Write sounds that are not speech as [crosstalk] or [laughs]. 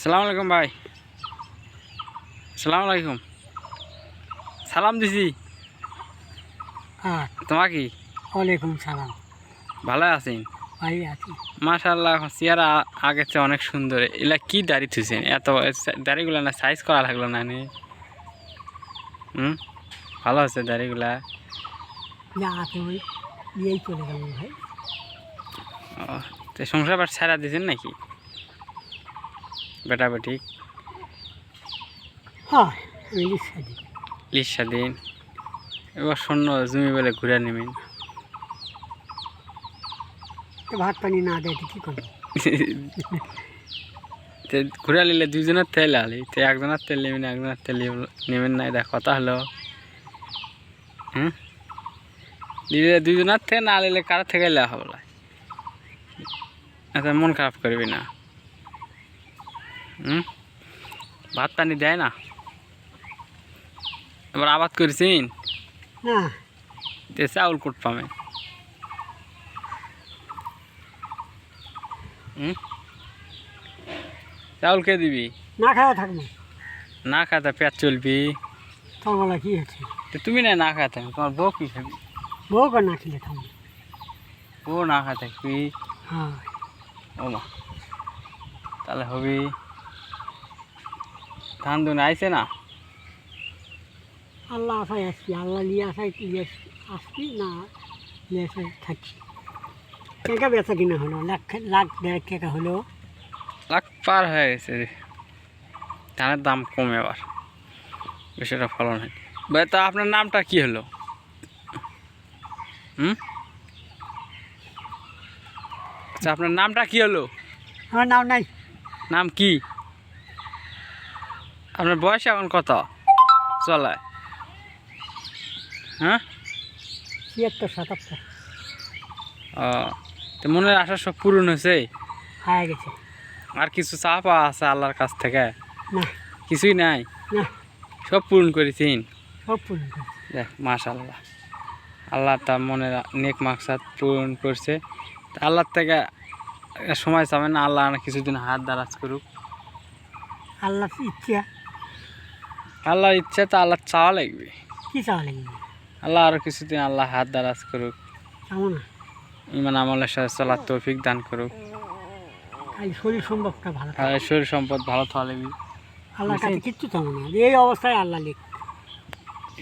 আসসালামু আলাইকুম ভাই। আসসালামু আলাইকুম। সালাম দিছি। হ্যাঁ। তোমাকে ওয়ালাইকুম সালাম। ভালো আছেন? ভাই আছি। মাশাল্লাহ এখন চেয়ারা আগের চেয়ে অনেক সুন্দর। এলা কি দাড়ি থুছেন এত দাড়িগুলো না সাইজ করা লাগল না নি। হুম? ভালো আছে দাড়িগুলা? যা আছে ওই দিয়েই চলে গেল ভাই। ও, তো সংসার ছাড়া দিয়েছেন নাকি? বেটা বেটি হ্যাঁ লিস স্বাধীন এবার শূন্য জমি বলে ঘুরে নেবেন। ভাত পানি না দেয় কী করব? [laughs] ঘুরে নিলে দুজনের তেল আলি। তো একজনের তেল নেবেন একজনের তেল নেব- নেবেন না এটা কথা হলো। দিলে দুজনের থেকে না নিলে কারোর থেকে লেওয়া হবে। আচ্ছা মন খারাপ করবি না। হুম? ভাত পানি দেয় না? এবার আবাদ করেছিন? না। চাউল কোট পাবে হুম? চাউল কে দিবি? না খাওয়া থাকব না। খাতে পেট চলবি? তোর বলা কী হচ্ছে? তো তুমি না না খাতে তোমার বউ কি খাবি? বউ করে না খেলে থাকব ও না খাতে থাকবি? হ্যাঁ। ও মা। তাহলে হবি? ধান দুন আইছে না? আল্লাহ আশায় আসছি আল্লাহ নিয়ে আসায় নিয়ে আসছি না নিয়ে আসায় থাকছি টাকা বেচা কিনা হলো লাখ লাখ দেড় টাকা হলো। লাখ পার হয়ে গেছে ধানের দাম কমে আবার। বেশিটা ফলন হয় ভাই তা আপনার নামটা কি হলো? হুম? আচ্ছা আপনার নামটা কি হলো? আমার নাম নাই। নাম কি? আপনার বয়স এখন কত? চলে হ্যাঁ? ছিয়াত্তর সাতাত্তর। ও তো মনের আশা সব পূরণ হয়েছে? হয়ে গেছে। আর কিছু চা পাওয়া আছে আল্লাহর কাছ থেকে? না। কিছুই নাই? না। সব পূরণ করেছেন? সব পূরণ দেখ মাশাল্লাহ আল্লাহ তার মনের নেক মাকসাদ পূরণ করছে। আল্লাহর থেকে সময় চাবে না আল্লাহ না কিছুদিন হাত দারাজ করুক। আল্লাহ ইচ্ছা। আল্লাহর ইচ্ছা তো আল্লাহ চাওয়া লাগবে। কি চাওয়া লাগবে? আল্লাহ আরও কিছুদিন আল্লাহ হাত দারাজ করুক। ইমান আমলের সাথে চলার তৌফিক দান করুক। শরীর সম্পদটা ভালো শরীর সম্পদ ভালো থাকবে লাগবে। কাছে কিচ্ছু চাবো না। এই অবস্থায় আল্লাহ লিখ